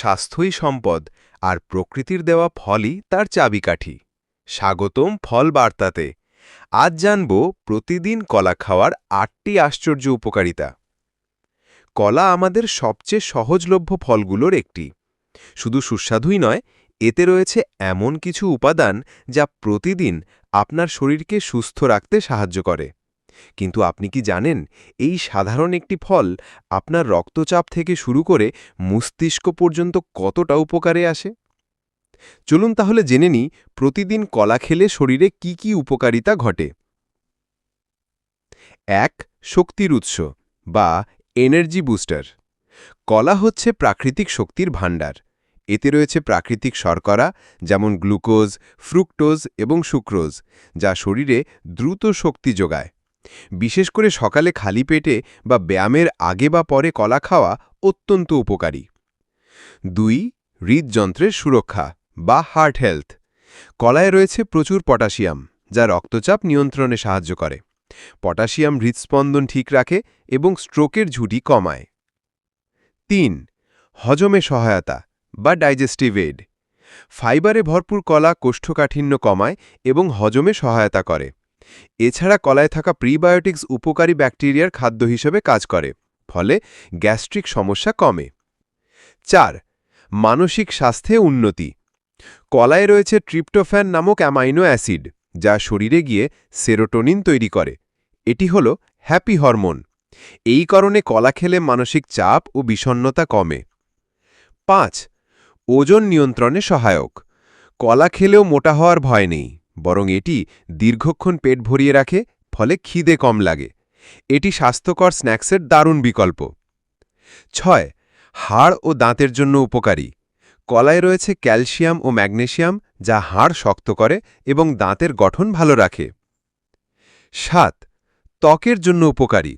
স্বাস্থ্যই সম্পদ, আর প্রকৃতির দেওয়া ফলই তার চাবিকাঠি। স্বাগতম ফল বার্তাতে আজ জানব প্রতিদিন কলা খাওয়ার আটটি আশ্চর্য উপকারিতা। কলা আমাদের সবচেয়ে সহজলভ্য ফলগুলোর একটি। শুধু সুস্বাদুই নয়, এতে রয়েছে এমন কিছু উপাদান যা প্রতিদিন আপনার শরীরকে সুস্থ রাখতে সাহায্য করে। কিন্তু আপনি কি জানেন, এই সাধারণ একটি ফল আপনার রক্তচাপ থেকে শুরু করে মস্তিষ্ক পর্যন্ত কতটা উপকারে আসে? চলুন তাহলে জেনে নিই, প্রতিদিন কলা খেলে শরীরে কি কি উপকারিতা ঘটে। এক, শক্তির উৎস বা এনার্জি বুস্টার কলা হচ্ছে প্রাকৃতিক শক্তির ভাণ্ডার। এতে রয়েছে প্রাকৃতিক শর্করা, যেমন গ্লুকোজ, ফ্রুক্টোজ এবং সুক্রোজ, যা শরীরে দ্রুত শক্তি যোগায়। বিশেষ করে সকালে খালি পেটে বা ব্যায়ামের আগে বা পরে কলা খাওয়া অত্যন্ত উপকারী। দুই, হৃদযন্ত্রের সুরক্ষা বা হার্ট হেলথ কলায় রয়েছে প্রচুর পটাশিয়াম, যা রক্তচাপ নিয়ন্ত্রণে সাহায্য করে। পটাশিয়াম হৃদস্পন্দন ঠিক রাখে এবং স্ট্রোকের ঝুঁকি কমায়। তিন, হজমে সহায়তা বা ডাইজেস্টিভ এড ফাইবারে ভরপুর কলা কোষ্ঠকাঠিন্য কমায় এবং হজমে সহায়তা করে। এছাড়া কলায় থাকা প্রিবায়োটিক্স উপকারী ব্যাকটেরিয়ার খাদ্য হিসেবে কাজ করে, ফলে গ্যাস্ট্রিক সমস্যা কমে। চার, মানসিক স্বাস্থ্যে উন্নতি। কলায় রয়েছে ট্রিপ্টোফ্যান নামক অ্যামাইনো অ্যাসিড, যা শরীরে গিয়ে সেরোটোনিন তৈরি করে। এটি হল হ্যাপি হরমোন। এই কারণে কলা খেলে মানসিক চাপ ও বিষণ্নতা কমে। পাঁচ, ওজন নিয়ন্ত্রণে সহায়ক। কলা খেলেও মোটা হওয়ার ভয় নেই। বরং এটি দীর্ঘক্ষণ পেট ভরিয়ে রাখে, ফলে খিদে কম লাগে। এটি স্বাস্থ্যকর স্ন্যাক্সের দারুণ বিকল্প। ছয়, হাড় ও দাঁতের জন্য উপকারী। কলায় রয়েছে ক্যালসিয়াম ও ম্যাগনেশিয়াম যা হাড় শক্ত করে এবং দাঁতের গঠন ভালো রাখে। সাত, ত্বকের জন্য উপকারী।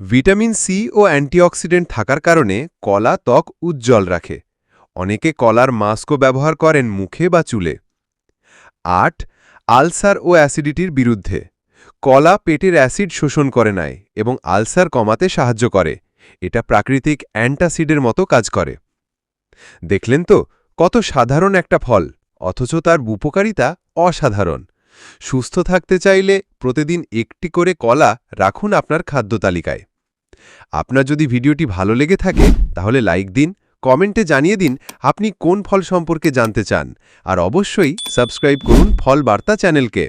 ভিটামিন সি ও অ্যান্টিঅক্সিডেন্ট থাকার কারণে কলা ত্বক উজ্জ্বল রাখে। অনেকে কলার মাস্কও ব্যবহার করেন মুখে বা চুলে। আট আলসার ও অ্যাসিডিটির বিরুদ্ধে। কলা পেটের অ্যাসিড শোষণ করে নেয় এবং আলসার কমাতে সাহায্য করে। এটা প্রাকৃতিক অ্যান্টাসিডের মতো কাজ করে। দেখলেন তো, কত সাধারণ একটা ফল, অথচ তার উপকারিতা অসাধারণ। সুস্থ থাকতে চাইলে প্রতিদিন একটি করে কলা রাখুন আপনার খাদ্য তালিকায়। আপনার যদি ভিডিওটি ভালো লেগে থাকে, তাহলে লাইক দিন কমেন্টে জানিয়ে দিন আপনি কোন ফল সম্পর্কে জানতে চান। আর অবশ্যই সাবস্ক্রাইব করুন ফল বার্তা চ্যানেলকে।